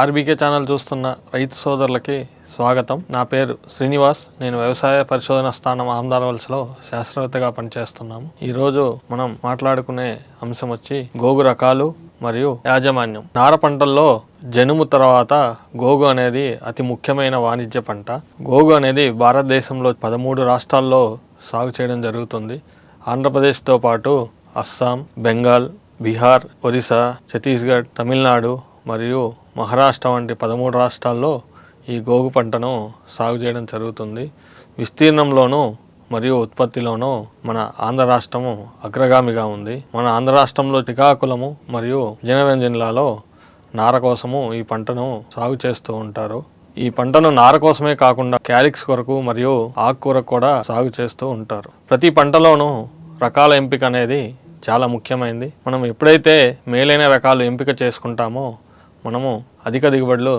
RBK channel చూస్తున్న రైతు సోదరులకి స్వాగతం. నా పేరు శ్రీనివాస్. నేను వ్యవసాయ పరిశోధన స్థానం ఆమదారవలసలో శాస్త్రవేత్తగా పనిచేస్తున్నాము. ఈరోజు మనం మాట్లాడుకునే అంశం వచ్చి గోగు రకాలు మరియు యాజమాన్యం. నార పంటల్లో జనుము తర్వాత గోగు అనేది అతి ముఖ్యమైన వాణిజ్య పంట. గోగు అనేది భారతదేశంలో పదమూడు రాష్ట్రాల్లో సాగు చేయడం జరుగుతుంది. ఆంధ్రప్రదేశ్తో పాటు అస్సాం బెంగాల్ బీహార్ ఒరిస్సా ఛత్తీస్గఢ్ తమిళనాడు మరియు మహారాష్ట్ర వంటి పదమూడు రాష్ట్రాల్లో ఈ గోగు పంటను సాగు చేయడం జరుగుతుంది. విస్తీర్ణంలోనూ మరియు ఉత్పత్తిలోనూ మన ఆంధ్ర రాష్ట్రము అగ్రగామిగా ఉంది. మన ఆంధ్ర రాష్ట్రంలో శ్రీకాకుళము మరియు విజయనగరం జిల్లాలో నార కోసము ఈ పంటను సాగు చేస్తూ ఉంటారు. ఈ పంటను నార కోసమే కాకుండా క్యాలిక్స్ కొరకు మరియు ఆకుకూరకు కూడా సాగు చేస్తూ ఉంటారు. ప్రతి పంటలోనూ రకాల ఎంపిక అనేది చాలా ముఖ్యమైనది మనం ఎప్పుడైతే మేలైన రకాలు ఎంపిక చేసుకుంటామో మనము అధిక దిగుబడులు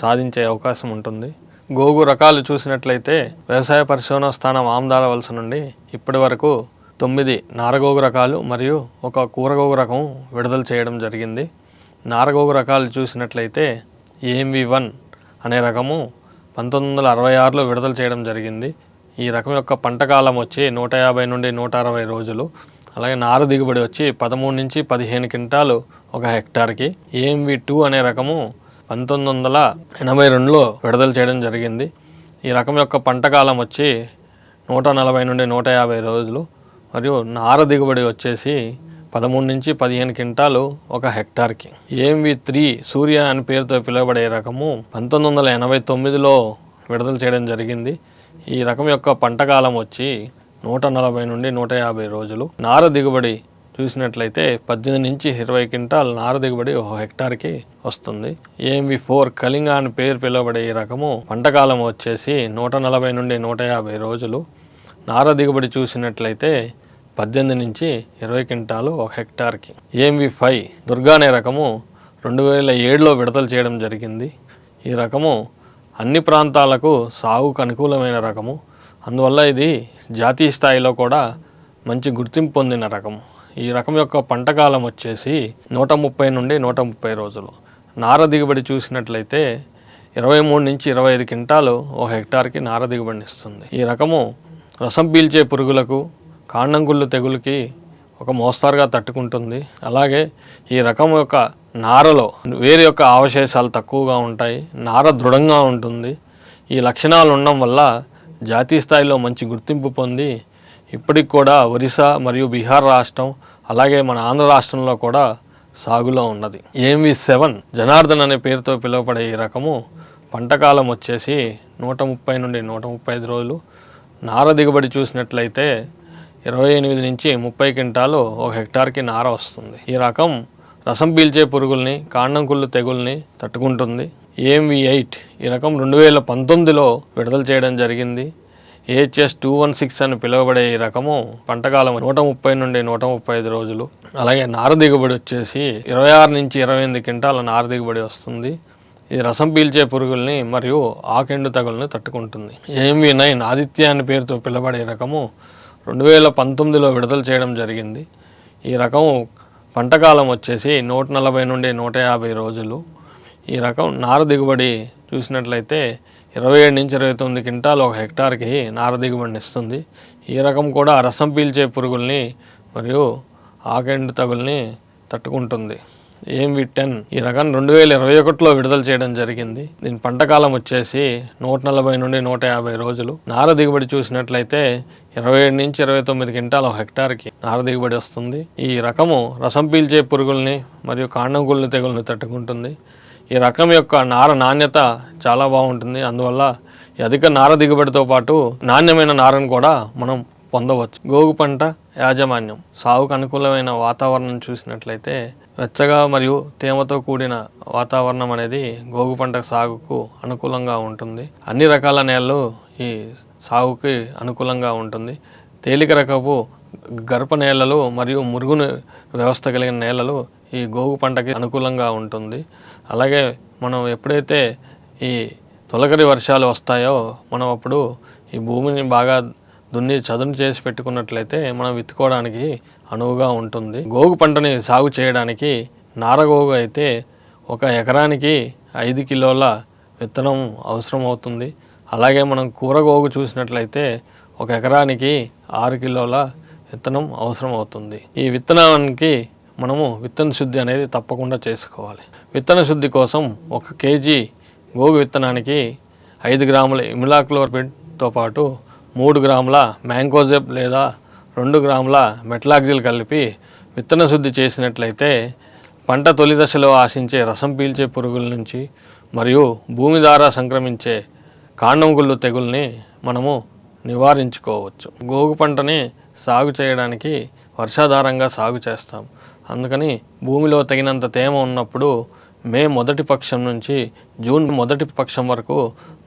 సాధించే అవకాశం ఉంటుంది. గోగు రకాలు చూసినట్లయితే వ్యవసాయ పరిశోధన స్థానం ఆమ్దాల వలస నుండి ఇప్పటి వరకు తొమ్మిది నారగోగు రకాలు మరియు ఒక కూరగోగు రకం విడుదల చేయడం జరిగింది. నారగోగు రకాలు చూసినట్లయితే ఏఎంవి వన్ అనే రకము పంతొమ్మిది వందల అరవై ఆరులో విడుదల చేయడం జరిగింది. ఈ రకం యొక్క పంట కాలం వచ్చి నూట యాభై నుండి నూట అరవై రోజులు. అలాగే నారు దిగుబడి వచ్చి పదమూడు నుంచి పదిహేను క్వింటాలు ఒక హెక్టార్కి. ఏఎంవి టూ అనే రకము పంతొమ్మిది వందల ఎనభై రెండులో విడుదల చేయడం జరిగింది. ఈ రకం యొక్క పంట కాలం వచ్చి నూట నలభై నుండి నూట యాభై రోజులు. మరియు నార దిగుబడి వచ్చేసి పదమూడు నుంచి పదిహేను క్వింటాలు ఒక హెక్టార్కి. ఏఎంవి త్రీ సూర్య అని పేరుతో పిలువబడే రకము పంతొమ్మిది వందల ఎనభై తొమ్మిదిలో విడుదల చేయడం జరిగింది. ఈ రకం యొక్క పంట కాలం వచ్చి నూట నలభై నుండి నూట యాభై రోజులు నార దిగుబడి చూసినట్లయితే పద్దెనిమిది నుంచి ఇరవై క్వింటాల్ నార దిగుబడి ఒక హెక్టార్కి వస్తుంది. ఏఎంవి ఫోర్ కళింగ అని పేరు పిలువబడే ఈ రకము పంటకాలం వచ్చేసి నూట నలభై నుండి నూట యాభై రోజులు. నార దిగుబడి చూసినట్లయితే పద్దెనిమిది నుంచి ఇరవై క్వింటాలు ఒక హెక్టార్కి. ఏఎంవి ఫైవ్ దుర్గా అనే రకము రెండు వేల ఏడులో విడుదల చేయడం జరిగింది. ఈ రకము అన్ని ప్రాంతాలకు సాగుకు అనుకూలమైన రకము. అందువల్ల ఇది జాతీయ స్థాయిలో కూడా మంచి గుర్తింపు పొందిన రకం. ఈ రకం యొక్క పంట కాలం వచ్చేసి నూట ముప్పై నుండి నూట ముప్పై రోజులు. నార దిగుబడి చూసినట్లయితే ఇరవై మూడు నుంచి ఇరవై ఐదు క్వింటాలు ఒక హెక్టార్కి నార దిగుబడిని ఇస్తుంది. ఈ రకము రసం పీల్చే పురుగులకు కాండంగుళ్ళు తెగులుకి ఒక మోస్తారుగా తట్టుకుంటుంది. అలాగే ఈ రకం యొక్క నారలో వేరు యొక్క అవశేషాలు తక్కువగా ఉంటాయి. నార దృఢంగా ఉంటుంది. ఈ లక్షణాలు ఉండడం వల్ల జాతీయ స్థాయిలో మంచి గుర్తింపు పొంది ఇప్పటికి కూడా ఒరిస్సా మరియు బీహార్ రాష్ట్రం అలాగే మన ఆంధ్ర రాష్ట్రంలో కూడా సాగులో ఉన్నది. ఏఎంవి సెవెన్ జనార్దన్ అనే పేరుతో పిలువబడే ఈ రకము పంటకాలం వచ్చేసి నూట ముప్పై నుండి నూట ముప్పై ఐదు రోజులు. నార దిగుబడి చూసినట్లయితే ఇరవై ఎనిమిది నుంచి ముప్పై క్వింటాలు ఒక హెక్టార్కి నార వస్తుంది. ఈ రకం రసం పీల్చే పురుగుల్ని కాండం కుళ్ళు తెగుల్ని తట్టుకుంటుంది. AMV eight? ఈ రకం రెండు వేల పంతొమ్మిదిలో విడుదల చేయడం జరిగింది. ఏహెచ్ఎస్ టూ వన్ సిక్స్ అని పిలువబడే ఈ రకము పంటకాలం నూట ముప్పై నుండి నూట ముప్పై ఐదు రోజులు. అలాగే నార దిగుబడి వచ్చేసి ఇరవై ఆరు నుంచి ఇరవై ఎనిమిది క్వింటాల నార దిగుబడి వస్తుంది. ఇది రసం పీల్చే పురుగుల్ని మరియు ఆకెండు తగుల్ని తట్టుకుంటుంది. ఏఎంవి నైన్ ఆదిత్య అనే పేరుతో పిలువబడే రకము రెండు వేల పంతొమ్మిదిలో విడుదల చేయడం జరిగింది. ఈ రకము పంటకాలం వచ్చేసి నూట నలభై నుండి నూట యాభై రోజులు. ఈ రకం నార దిగుబడి చూసినట్లయితే ఇరవై ఏడు నుంచి ఇరవై తొమ్మిది క్వింటాలు ఒక హెక్టార్కి నార దిగుబడిని ఇస్తుంది. ఈ రకం కూడా రసం పీల్చే పురుగుల్ని మరియు ఆకెండు తగుల్ని తట్టుకుంటుంది. AMV ten? ఈ రకం రెండు వేల ఇరవై ఒకటిలో విడుదల చేయడం జరిగింది. దీని పంటకాలం వచ్చేసి నూట నలభై నుండి నూట యాభై రోజులు. నార దిగుబడి చూసినట్లయితే ఇరవై ఏడు నుంచి ఇరవై తొమ్మిది క్వింటాల ఒక హెక్టార్కి నార దిగుబడి వస్తుంది. ఈ రకము రసం పీల్చే పురుగుల్ని మరియు కాండం గుళ్ళు తెగుల్ని తట్టుకుంటుంది. ఈ రకం యొక్క నార నాణ్యత చాలా బాగుంటుంది. అందువల్ల ఈ అధిక నార దిగుబడితో పాటు నాణ్యమైన నారను కూడా మనం పొందవచ్చు. గోగు పంట యాజమాన్యం. సాగుకు అనుకూలమైన వాతావరణం చూసినట్లయితే వెచ్చగా మరియు తేమతో కూడిన వాతావరణం అనేది గోగు పంట సాగుకు అనుకూలంగా ఉంటుంది. అన్ని రకాల నేలలు ఈ సాగుకి అనుకూలంగా ఉంటుంది. తేలిక రకపు గర్భ నేలలు మరియు మురుగు వ్యవస్థ కలిగిన నేలలు ఈ గోగు పంటకి అనుకూలంగా ఉంటుంది. అలాగే మనం ఎప్పుడైతే ఈ తొలకరి వర్షాలు వస్తాయో మనం అప్పుడు ఈ భూమిని బాగా దున్ని చదును చేసి పెట్టుకున్నట్లయితే మనం విత్తుకోవడానికి అనువుగా ఉంటుంది. గోగు పంటని సాగు చేయడానికి నారగోగు అయితే ఒక ఎకరానికి ఐదు కిలోల విత్తనం అవసరం అవుతుంది. అలాగే మనం కూరగోగు చూసినట్లయితే ఒక ఎకరానికి ఆరు కిలోల విత్తనం అవసరం అవుతుంది. ఈ విత్తనానికి మనము విత్తన శుద్ధి అనేది తప్పకుండా చేసుకోవాలి. విత్తన శుద్ధి కోసం ఒక కేజీ గోగు విత్తనానికి ఐదు గ్రాముల ఇమిలాక్లోర్బిడ్తో పాటు మూడు గ్రాముల మ్యాంకోజెబ్ లేదా రెండు గ్రాముల మెట్లాక్జిల్ కలిపి విత్తన శుద్ధి చేసినట్లయితే పంట తొలి దశలో ఆశించే రసం పీల్చే పురుగుల నుంచి మరియు భూమి ద్వారా సంక్రమించే కాండం గుళ్ళు తెగుల్ని మనము నివారించుకోవచ్చు. గోగు పంటని సాగు చేయడానికి వర్షాధారంగా సాగు చేస్తాం. అందుకని భూమిలో తగినంత తేమ ఉన్నప్పుడు మే మొదటి పక్షం నుంచి జూన్ మొదటి పక్షం వరకు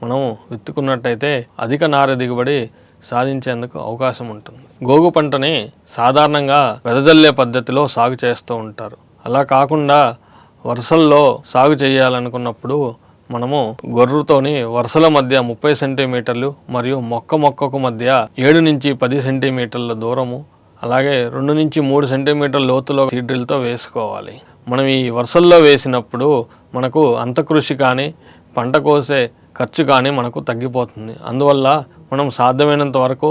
మనం విత్తుకున్నట్టయితే అధిక నార దిగుబడి సాధించేందుకు అవకాశం ఉంటుంది. గోగు పంటని సాధారణంగా వెదజల్లే పద్ధతిలో సాగు చేస్తూ ఉంటారు. అలా కాకుండా వరుసల్లో సాగు చేయాలనుకున్నప్పుడు మనము గొర్రుతోని వరుసల మధ్య ముప్పై సెంటీమీటర్లు మరియు మొక్క మొక్కకు మధ్య ఏడు నుంచి పది సెంటీమీటర్ల దూరము అలాగే రెండు నుంచి మూడు సెంటీమీటర్ లోతులో సీడ్రిల్తో వేసుకోవాలి. మనం ఈ వరుసల్లో వేసినప్పుడు మనకు అంతకృషి కానీ పంట కోసే ఖర్చు కానీ మనకు తగ్గిపోతుంది. అందువల్ల మనం సాధ్యమైనంత వరకు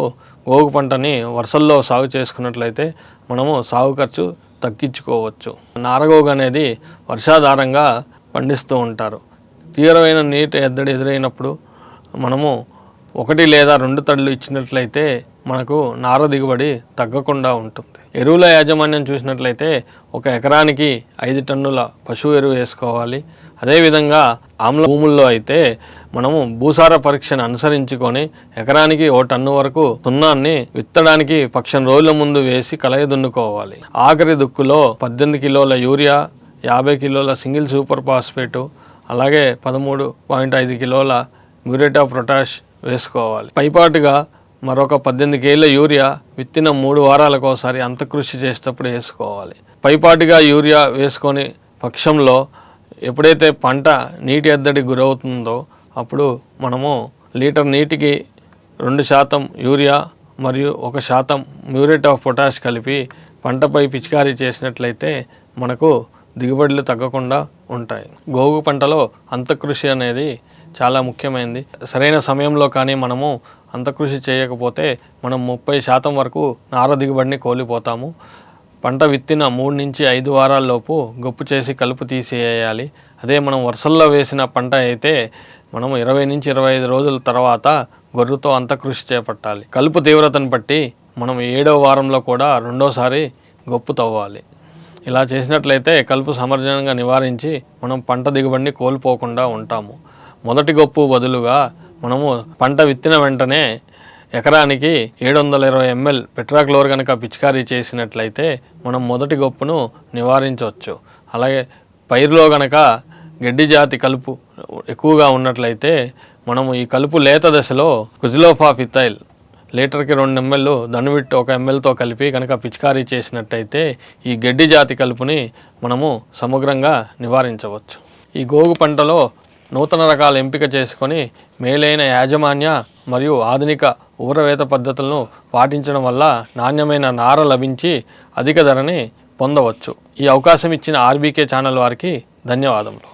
గోగు పంటని వరుసల్లో సాగు చేసుకున్నట్లయితే మనము సాగు ఖర్చు తగ్గించుకోవచ్చు. నారగోగు అనేది వర్షాధారంగా పండిస్తూ ఉంటారు. తీవ్రమైన నీటి ఎద్దడి ఎదురైనప్పుడు మనము ఒకటి లేదా రెండు తడులు ఇచ్చినట్లయితే మనకు నార దిగుబడి తగ్గకుండా ఉంటుంది. ఎరువుల యాజమాన్యం చూసినట్లయితే ఒక ఎకరానికి ఐదు టన్నుల పశువు ఎరువు వేసుకోవాలి. అదేవిధంగా ఆమ్ల భూముల్లో అయితే మనము భూసార పరీక్షను అనుసరించుకొని ఎకరానికి ఓ టన్ను వరకు సున్నాన్ని విత్తడానికి పక్షం రోజుల ముందు వేసి కలయ దున్నుకోవాలి ఆఖరి దుక్కులో పద్దెనిమిది కిలోల యూరియా యాభై కిలోల సింగిల్ సూపర్ ఫాస్ఫేటు అలాగే పదమూడు పాయింట్ ఐదు కిలోల మ్యూరేట్ ఆఫ్ పొటాష్ వేసుకోవాలి. పైపాటుగా మరొక పద్దెనిమిది కేళ్ళ యూరియా విత్తిన మూడు వారాలకు ఒకసారి అంతకృషి చేసేటప్పుడు వేసుకోవాలి. పైపాటుగా యూరియా వేసుకొని పక్షంలో ఎప్పుడైతే పంట నీటి ఎద్దడి గురవుతుందో అప్పుడు మనము లీటర్ నీటికి రెండు శాతం యూరియా మరియు ఒక శాతం మ్యూరేట్ ఆఫ్ పొటాష్ కలిపి పంటపై పిచికారీ చేసినట్లయితే మనకు దిగుబడులు తగ్గకుండా ఉంటాయి. గోగు పంటలో అంతకృషి అనేది చాలా ముఖ్యమైనది సరైన సమయంలో కానీ మనము అంతకృషి చేయకపోతే మనం ముప్పై శాతం వరకు నార దిగుబడిని కోల్పోతాము. పంట విత్తిన మూడు నుంచి ఐదు వారాల్లోపు గొప్పు చేసి కలుపు తీసేయాలి. అదే మనం వరుసల్లో వేసిన పంట అయితే మనం ఇరవై నుంచి ఇరవై ఐదు రోజుల తర్వాత గొర్రెతో అంతకృషి చేపట్టాలి. కలుపు తీవ్రతను బట్టి మనం ఏడవ వారంలో కూడా రెండోసారి గొప్పు తవ్వాలి. ఇలా చేసినట్లయితే కలుపు సమర్జనంగా నివారించి మనం పంట దిగుబడిని కోల్పోకుండా ఉంటాము. మొదటి గొప్పు బదులుగా మనము పంట విత్తిన వెంటనే ఎకరానికి ఏడు వందల ఇరవై ఎంఎల్ పెట్రాక్లోర్ కనుక పిచికారీ చేసినట్లయితే మనం మొదటి గొప్పును నివారించవచ్చు. అలాగే పైరులో గనక గడ్డి జాతి కలుపు ఎక్కువగా ఉన్నట్లయితే మనము ఈ కలుపు లేత దశలో కుజిలోఫా ఫిథైల్ లీటర్కి రెండు ఎంఎల్ దనువిట్ ఒక ఎంఎల్తో కలిపి కనుక పిచికారీ చేసినట్టయితే ఈ గడ్డి జాతి కలుపుని మనము సమగ్రంగా నివారించవచ్చు. ఈ గోగు పంటలో నూతన రకాల ఎంపిక చేసుకొని మేలైన యాజమాన్య మరియు ఆధునిక ఊరవేత పద్ధతులను పాటించడం వల్ల నాణ్యమైన నార లభించి అధిక ధరని పొందవచ్చు. ఈ అవకాశం ఇచ్చిన ఆర్బీకే ఛానల్ వారికి ధన్యవాదములు.